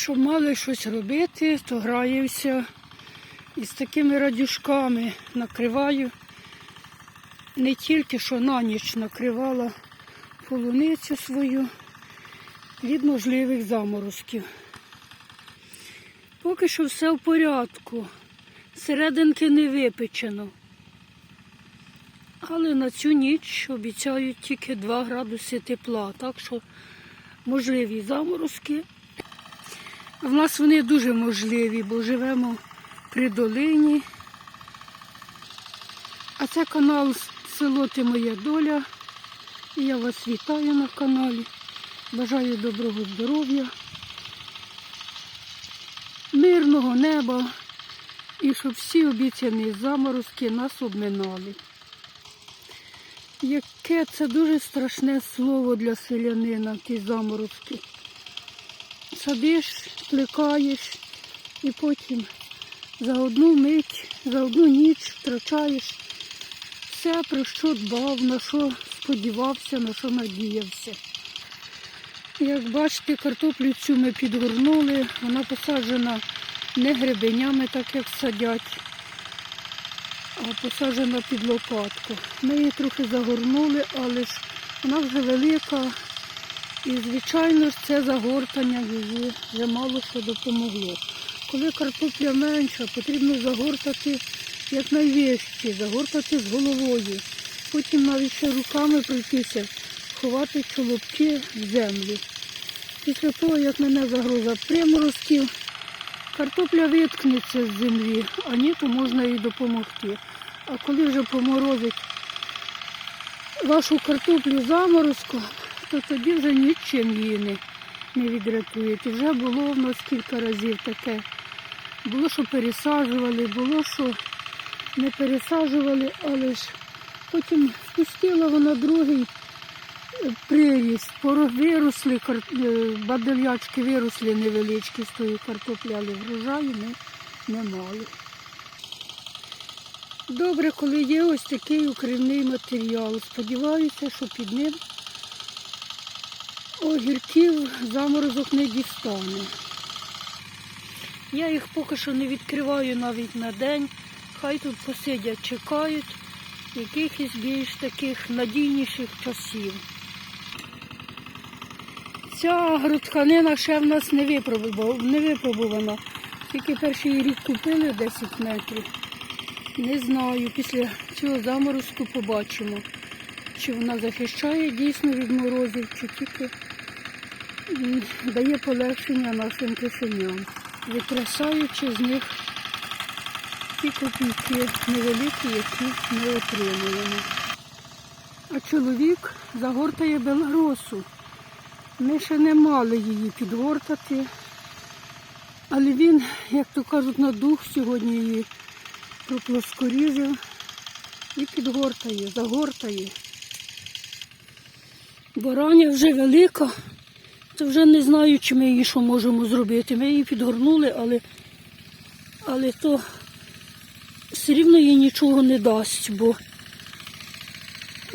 щоб мали щось робити, то граюся і з такими радюшками накриваю. Не тільки що на ніч накривала полуницю свою від можливих заморозків. Поки що все в порядку. Серединки не випечено. Але на цю ніч обіцяють тільки 2 градуси тепла, так що можливі заморозки. В нас вони дуже можливі, бо живемо при долині. А це канал Село Ти Моя Доля. І я вас вітаю на каналі. Бажаю доброго здоров'я, мирного неба і щоб всі обіцяні заморозки нас обминали. Яке це дуже страшне слово для селянина, ті заморозки. Садиш, плекаєш і потім за одну мить, за одну ніч втрачаєш все, про що дбав, на що сподівався, на що надіявся. Як бачите, картоплю цю ми підгорнули, вона посаджена не гребенями, так як садять, а посаджена під лопатку. Ми її трохи загорнули, але ж вона вже велика. І, звичайно ж, це загортання її вже мало що допомогло. Коли картопля менша, потрібно загортати якнайвище, загортати з головою. Потім навіть ще руками пройтися, ховати чоловки в землю. Після того, як мене загроза приморозків, картопля виткнеться з землі, а ні, то можна їй допомогти. А коли вже поморозить вашу картоплю заморозку, то тоді вже нічим її не, не відрятуєте. Вже було в нас кілька разів таке. Було, що пересаджували, було, що не пересаджували, але ж потім спустила вона другий е, приріст. Виросли, е, виросли невеличкі з тої картоплі, але врожаю ми не мали. Добре, коли є ось такий укривний матеріал. Сподіваюся, що під ним огірків заморозок не дістане. Я їх поки що не відкриваю навіть на день. Хай тут посидять, чекають якихось більш таких надійніших часів. Ця агротканина ще в нас не випробувана. Тільки перший рік купили 10 метрів. Не знаю, після цього заморозку побачимо, чи вона захищає дійсно від морозів, чи тільки дає полегшення нашим кишеням, витрясаючи з них ті копійки невеликі, які ми отримуємо. А чоловік загортає белгросу. Ми ще не мали її підгортати, але він, як то кажуть, на дух сьогодні її проплоскорізив і підгортає, загортає. Бараня вже велика, вже не знаю, чи ми її що можемо зробити. Ми її підгорнули, але, але то все рівно їй нічого не дасть, бо,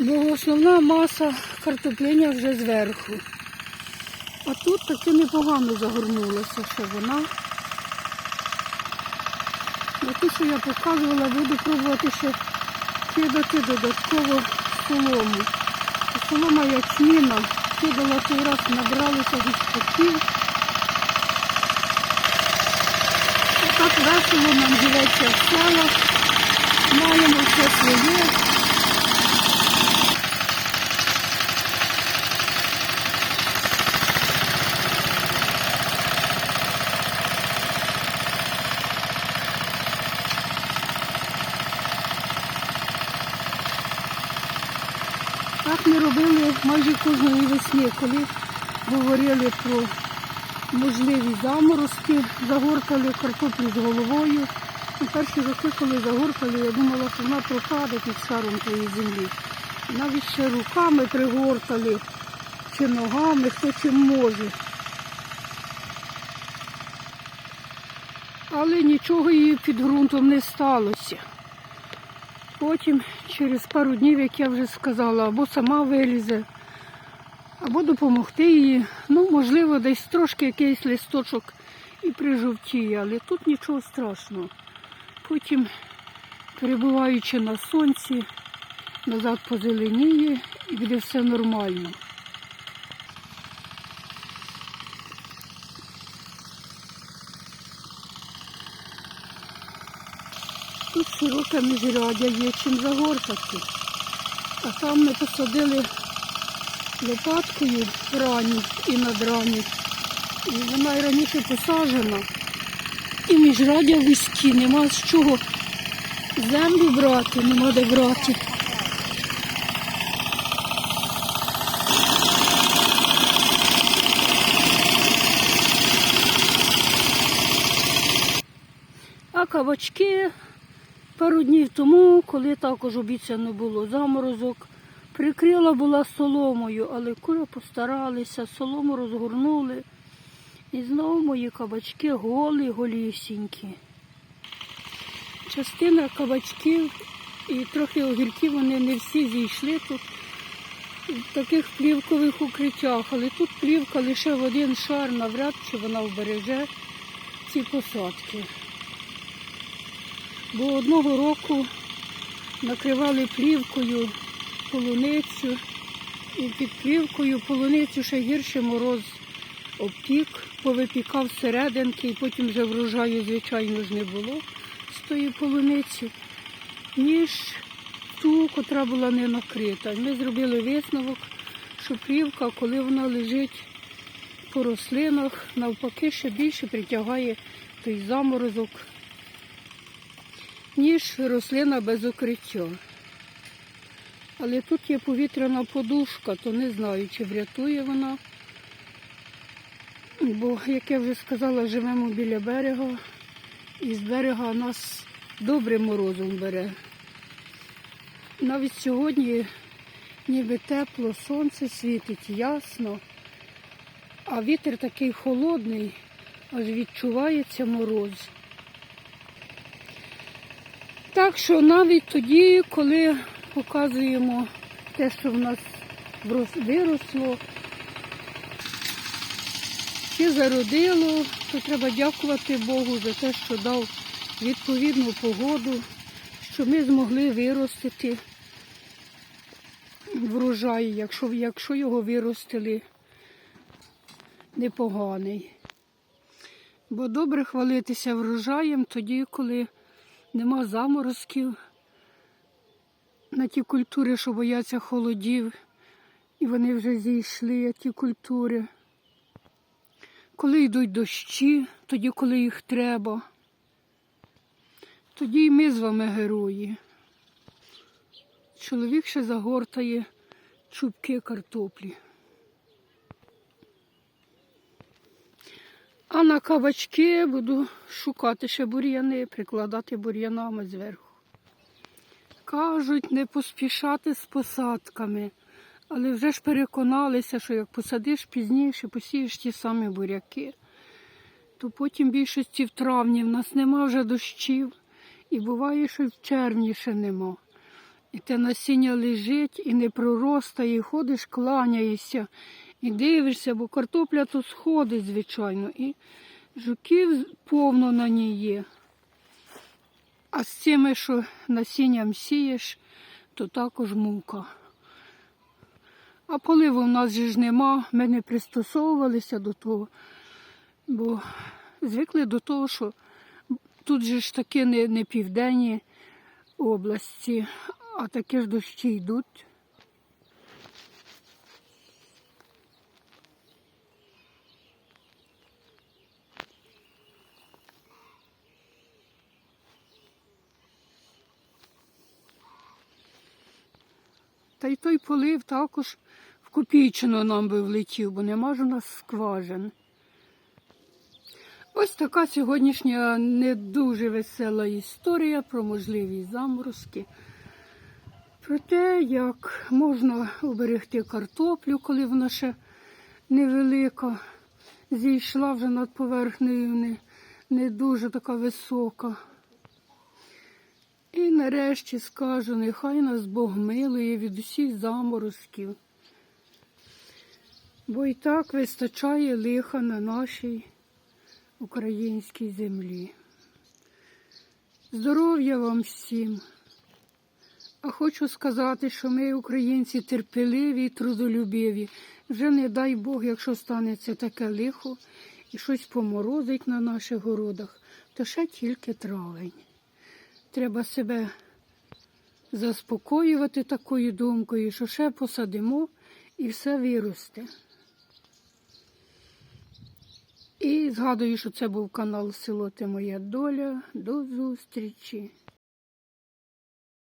бо основна маса картоплення вже зверху. А тут таки непогано загорнулася ще вона. А те, що я показувала, буду пробувати ще кидати додатково солому. Солома ячміна. Кидала цей раз, набралися відпочив. Отак весело нам живеться в селах. Маємо все своє. Ми робили майже кожної весни, коли говорили про можливі заморозки, загоркали картоплю з головою. І перші роки, коли загоркали, я думала, що вона пропаде під шаром тієї землі. Навіть ще руками пригортали, чи ногами, хто чим може. Але нічого її під ґрунтом не сталося. Потім, через пару днів, як я вже сказала, або сама вилізе, або допомогти їй. Ну, можливо, десь трошки якийсь листочок і прижовтіє, але тут нічого страшного. Потім, перебуваючи на сонці, назад позеленіє і буде все нормально. Тут широке міжрядя є чим загоркати. А там ми посадили лопаткою ранні і надрані. І вона і раніше посаджена. І міжрадя вузькі, нема з чого землю брати, нема де брати. А кабачки пару днів тому, коли також обіцяно було заморозок, прикрила була соломою, але кури постаралися, солому розгорнули. І знову мої кабачки голі, голісінькі. Частина кабачків і трохи огірків, вони не всі зійшли тут в таких плівкових укриттях, але тут плівка лише в один шар, навряд чи вона вбереже ці посадки. Бо одного року накривали плівкою полуницю, і під плівкою полуницю ще гірше мороз обтік, повипікав серединки, і потім вже врожаю, звичайно ж, не було з тої полуниці, ніж ту, котра була не накрита. Ми зробили висновок, що плівка, коли вона лежить по рослинах, навпаки, ще більше притягає той заморозок, ніж рослина без укриття. Але тут є повітряна подушка, то не знаю, чи врятує вона. Бо, як я вже сказала, живемо біля берега, і з берега нас добрим морозом бере. Навіть сьогодні ніби тепло, сонце світить ясно, а вітер такий холодний, аж відчувається мороз. Так що навіть тоді, коли показуємо те, що в нас виросло, чи зародило, то треба дякувати Богу за те, що дав відповідну погоду, що ми змогли виростити врожай, якщо, якщо його виростили непоганий. Бо добре хвалитися врожаєм тоді, коли нема заморозків на ті культури, що бояться холодів, і вони вже зійшли, ті культури. Коли йдуть дощі, тоді, коли їх треба, тоді і ми з вами герої. Чоловік ще загортає чубки картоплі. А на кабачки буду шукати ще бур'яни, прикладати бур'янами зверху. Кажуть, не поспішати з посадками, але вже ж переконалися, що як посадиш пізніше, посієш ті самі буряки, то потім більшості в травні в нас нема вже дощів, і буває, що в червні ще нема. І те насіння лежить і не проростає, і ходиш, кланяєшся, і дивишся, бо картопля то сходить, звичайно, і жуків повно на ній є. А з цими, що насінням сієш, то також мука. А поливу в нас ж нема, ми не пристосовувалися до того, бо звикли до того, що тут же ж таки не, не південні області, а такі ж дощі йдуть. Та й той полив також в копійчину нам би влетів, бо нема ж у нас скважин. Ось така сьогоднішня не дуже весела історія про можливі заморозки. Про те, як можна оберегти картоплю, коли вона ще невелика, зійшла вже над поверхнею, не, не дуже така висока. І нарешті скажу, нехай нас Бог милує від усіх заморозків. Бо і так вистачає лиха на нашій українській землі. Здоров'я вам всім! А хочу сказати, що ми, українці, терпеливі трудолюбиві. Вже не дай Бог, якщо станеться таке лихо і щось поморозить на наших городах, то ще тільки травень. Треба себе заспокоювати такою думкою, що ще посадимо і все виросте. І згадую, що це був канал Село Ти Моя Доля. До зустрічі!